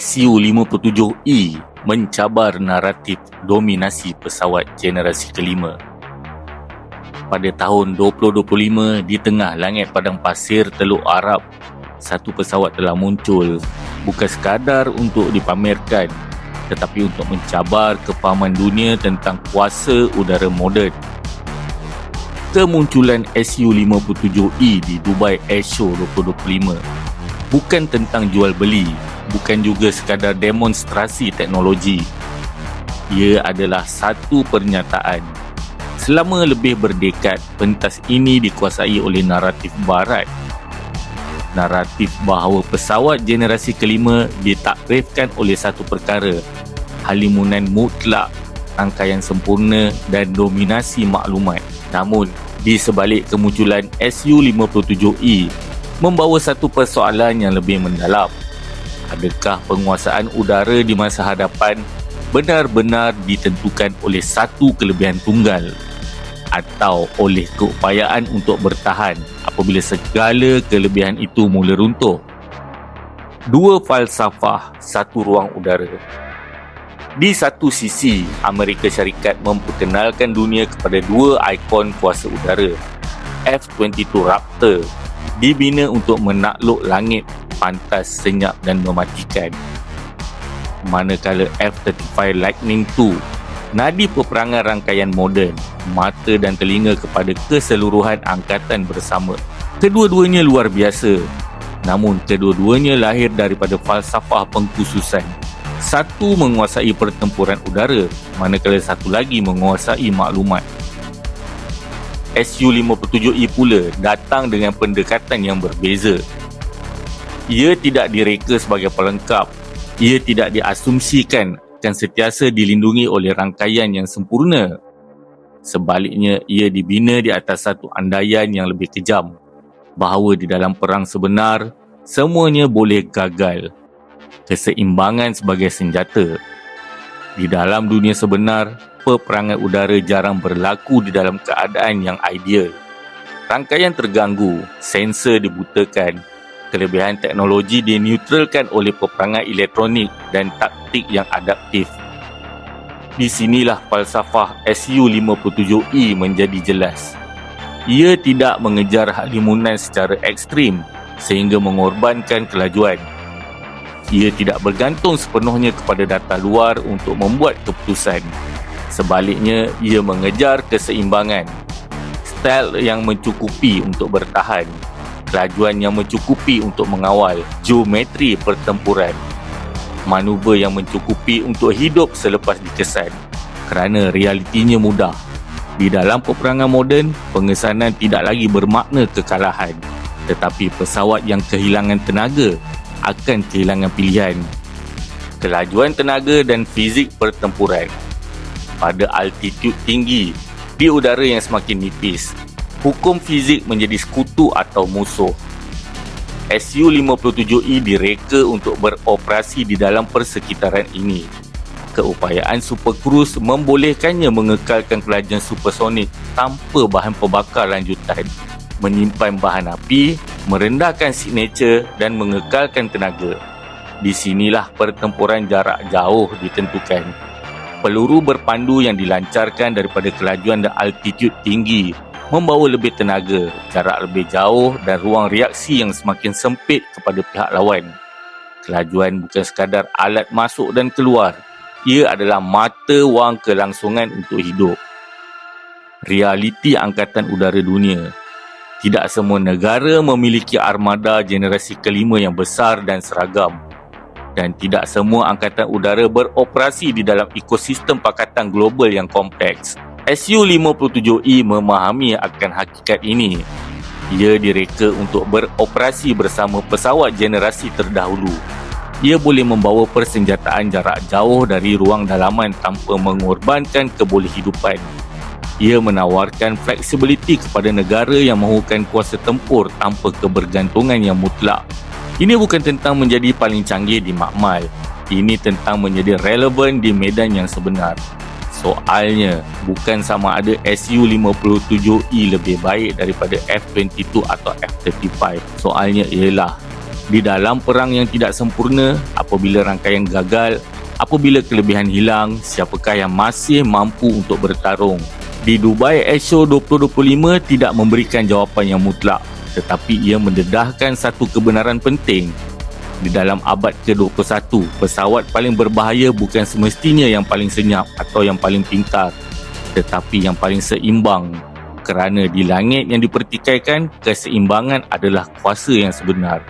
SU-57E mencabar naratif dominasi pesawat generasi kelima. Pada tahun 2025, di tengah langit padang pasir Teluk Arab, satu pesawat telah muncul bukan sekadar untuk dipamerkan tetapi untuk mencabar kepahaman dunia tentang kuasa udara moden. Kemunculan SU-57E di Dubai Airshow 2025 bukan tentang jual beli bukan juga sekadar demonstrasi teknologi. Ia adalah satu pernyataan. Selama lebih berdekad, pentas ini dikuasai oleh naratif barat. Naratif bahawa pesawat generasi kelima ditakrifkan oleh satu perkara, halimunan mutlak, rangkaian sempurna dan dominasi maklumat. Namun, di sebalik kemunculan SU-57E membawa satu persoalan yang lebih mendalam adakah penguasaan udara di masa hadapan benar-benar ditentukan oleh satu kelebihan tunggal atau oleh keupayaan untuk bertahan apabila segala kelebihan itu mula runtuh. Dua falsafah satu ruang udara. Di satu sisi, Amerika Syarikat memperkenalkan dunia kepada dua ikon kuasa udara. F-22 Raptor dibina untuk menakluk langit pantas, senyap dan mematikan. Manakala F-35 Lightning II, nadi peperangan rangkaian moden, mata dan telinga kepada keseluruhan angkatan bersama. Kedua-duanya luar biasa, namun kedua-duanya lahir daripada falsafah pengkhususan. Satu menguasai pertempuran udara, manakala satu lagi menguasai maklumat. SU-57E pula datang dengan pendekatan yang berbeza ia tidak direka sebagai pelengkap. Ia tidak diasumsikan dan sentiasa dilindungi oleh rangkaian yang sempurna. Sebaliknya, ia dibina di atas satu andaian yang lebih kejam bahawa di dalam perang sebenar, semuanya boleh gagal. Keseimbangan sebagai senjata. Di dalam dunia sebenar, peperangan udara jarang berlaku di dalam keadaan yang ideal. Rangkaian terganggu, sensor dibutakan, kelebihan teknologi dineutralkan oleh peperangan elektronik dan taktik yang adaptif. Di sinilah falsafah SU-57E menjadi jelas. Ia tidak mengejar halimunan secara ekstrim sehingga mengorbankan kelajuan. Ia tidak bergantung sepenuhnya kepada data luar untuk membuat keputusan. Sebaliknya, ia mengejar keseimbangan. Style yang mencukupi untuk bertahan kelajuan yang mencukupi untuk mengawal geometri pertempuran. Manuver yang mencukupi untuk hidup selepas dikesan kerana realitinya mudah. Di dalam peperangan moden pengesanan tidak lagi bermakna kekalahan tetapi pesawat yang kehilangan tenaga akan kehilangan pilihan. Kelajuan tenaga dan fizik pertempuran pada altitude tinggi di udara yang semakin nipis hukum fizik menjadi sekutu atau musuh. SU-57E direka untuk beroperasi di dalam persekitaran ini. Keupayaan Super Cruise membolehkannya mengekalkan kelajuan supersonik tanpa bahan pembakar lanjutan, menyimpan bahan api, merendahkan signature dan mengekalkan tenaga. Di sinilah pertempuran jarak jauh ditentukan. Peluru berpandu yang dilancarkan daripada kelajuan dan altitude tinggi membawa lebih tenaga, jarak lebih jauh dan ruang reaksi yang semakin sempit kepada pihak lawan. Kelajuan bukan sekadar alat masuk dan keluar, ia adalah mata wang kelangsungan untuk hidup. Realiti Angkatan Udara Dunia Tidak semua negara memiliki armada generasi kelima yang besar dan seragam dan tidak semua angkatan udara beroperasi di dalam ekosistem pakatan global yang kompleks. SU-57E memahami akan hakikat ini. Ia direka untuk beroperasi bersama pesawat generasi terdahulu. ia boleh membawa persenjataan jarak jauh dari ruang dalaman tanpa mengorbankan kebolehidupan. Ia menawarkan fleksibiliti kepada negara yang mahukan kuasa tempur tanpa kebergantungan yang mutlak. Ini bukan tentang menjadi paling canggih di makmal. Ini tentang menjadi relevan di medan yang sebenar. Soalnya, bukan sama ada Su-57E lebih baik daripada F-22 atau F-35. Soalnya ialah di dalam perang yang tidak sempurna, apabila rangkaian gagal, apabila kelebihan hilang, siapakah yang masih mampu untuk bertarung? Di Dubai Airshow 2025 tidak memberikan jawapan yang mutlak, tetapi ia mendedahkan satu kebenaran penting. Di dalam abad ke-21, pesawat paling berbahaya bukan semestinya yang paling senyap atau yang paling pintar, tetapi yang paling seimbang. Kerana di langit yang dipertikaikan, keseimbangan adalah kuasa yang sebenar.